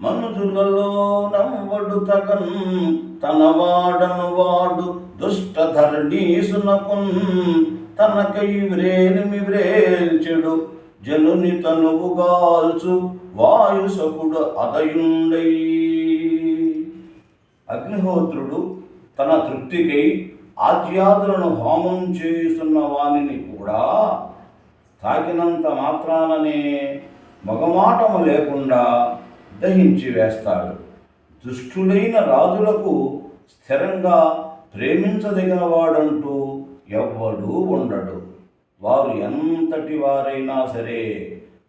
మనుషులలో నవ్వడు తగన్ తన వాడను వాడు దుష్ట ధరణీసునకున్. తనకై వ్రేలిమి వ్రేల్చెడు జనుని తనువుగాల్చు వాయుసకుడు అదయుండై. అగ్నిహోత్రుడు తన తృప్తికై ఆద్యాదులను హోమం చేస్తున్న వానిని కూడా తాకినంత మాత్రాననే మగమాటము లేకుండా దహించి వేస్తాడు. దుష్టులైన రాజులకు స్థిరంగా ప్రేమించదగిన వాడంటూ ఎవ్వడూ ఉండడు. వారు ఎంతటి వారైనా సరే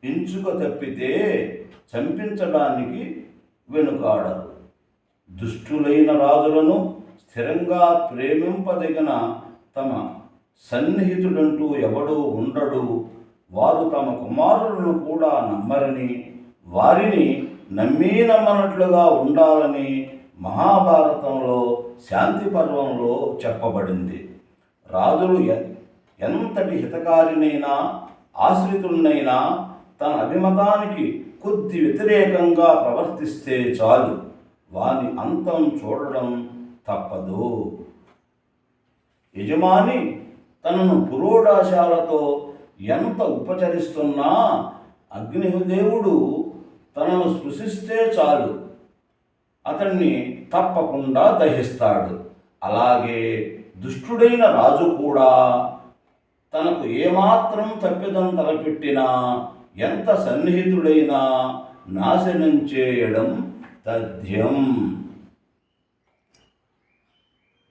ఎంచుక తప్పితే చంపించడానికి వెనుకాడరు. దుష్టులైన రాజులను స్థిరంగా ప్రేమింపదగిన తమ సన్నిహితుడంటూ ఎవడూ ఉండడు. వారు తమ కుమారులను కూడా నమ్మరని వారిని నమ్మి నమ్మనట్లుగా ఉండాలని మహాభారతంలో శాంతి పర్వంలో చెప్పబడింది. రాజులు ఎ- ఎంతటి హితకారినైనా ఆశ్రితున్నైనా తన అభిమతానికి కొద్ది వ్యతిరేకంగా ప్రవర్తిస్తే చాలు. వాని అంతం చూడడం తప్పదు. యజమాని తనను పురోడాశాలతో ఎంత ఉపచరిస్తున్నా అగ్నిదేవుడు తనను స్పృశిస్తే చాలు. అతన్ని తప్పకుండా దహిస్తాడు. అలాగే దుష్టుడైన రాజు కూడా తనకు ఏమాత్రం తప్పిదం తలపెట్టినా ఎంత సన్నిహితుడైనా నాశనం చేయడం తథ్యం.